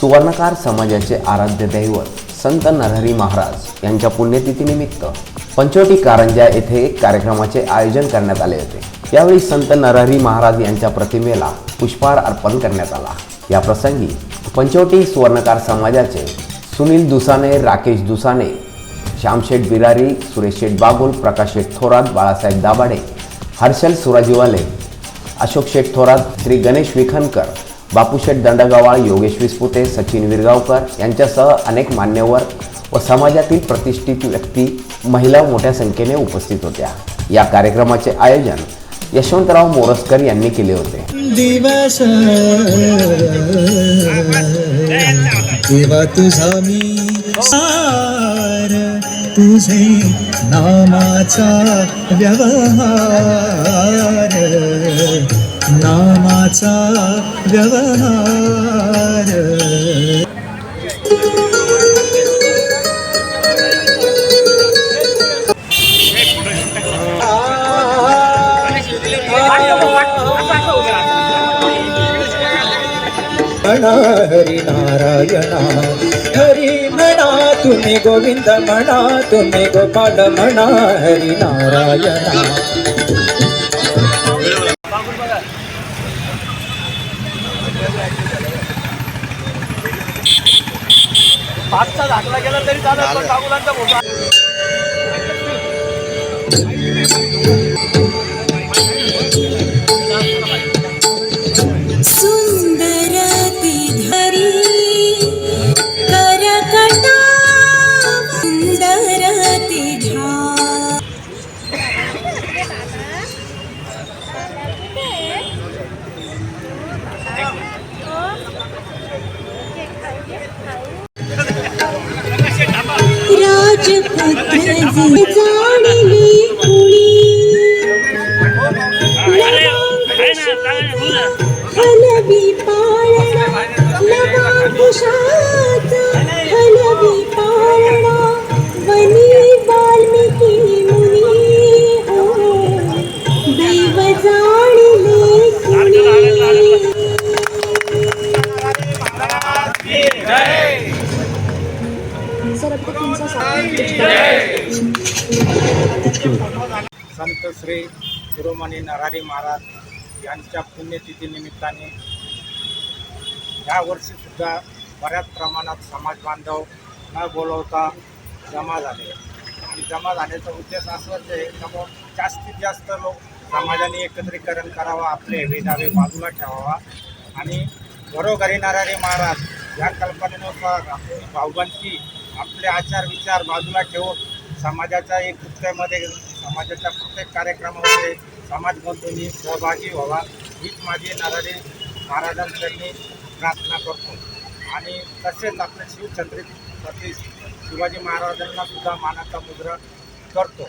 सुवर्णकार समाजाचे आराध्य दैवत संत नरहरी महाराज यांच्या पुण्यतिथीनिमित्त पंचवटी कारंजा येथे एक कार्यक्रमाचे आयोजन करण्यात आले होते. यावेळी संत नरहरी महाराज यांच्या प्रतिमेला पुष्पहार अर्पण करण्यात आला. या प्रसंगी पंचवटी सुवर्णकार समाजाचे सुनील दुसाने राकेश दुसाने श्यामशेठ बिरारी सुरेश शेठ बागुल प्रकाश शेठ थोरात बाळासाहेब दाभाडे हर्षल सुराजीवाले अशोक शेठ थोरात श्री गणेश विखनकर बापूशेठ दंडगावाळ योगेश विस्पुते सचिन विरगावकर यांच्यासह अनेक मान्यवर व समाजातील प्रतिष्ठित व्यक्ती महिला मोठ्या संख्येने उपस्थित होत्या. या कार्यक्रमाचे आयोजन यशवंतराव मोरसकर यांनी केले होते. दिवस तुझा मी सार तुझे नामाचा व्यवहार. नामाचा व्यवहार. म्हणा हरी नारायणा हरी म्हणा तुम्ही गोविंद म्हणा तुम्ही गोपाल म्हणा हरी नारायणा. पाचचा दाखला गेला तरी चालेल पण बाबुलांचा फोटो सुंदर ती धरी करकटा सुंदर ती झा राजपुत्र जे जाणली संत श्री शिरोमणी नरहरी महाराज यांच्या पुण्यतिथीनिमित्ताने या बऱ्याच प्रमाणात समाज बांधव न बोलवता जमा झाले. आणि जमा झाल्याचा उद्देश असंच आहे का जास्तीत जास्त लोक समाजाने एकत्रीकरण करावं आपले वेदावे बाजूला ठेवावा. आणि घरोघरी नरहरी महाराज या कल्पनेनुसार आपली भावबंदकी आपले आचार विचार बाजूला ठेवून समाजाच्या एक कृत्यामध्ये समाजाच्या प्रत्येक कार्यक्रमामध्ये समाज बंधूंनी सहभागी व्हावा हीच माझी नाराजी महाराजांकडनी प्रार्थना करतो. आणि तसेच आपले शिवछत्रपती शिवाजी महाराजांना सुद्धा मानाचा मुद्रा करतो.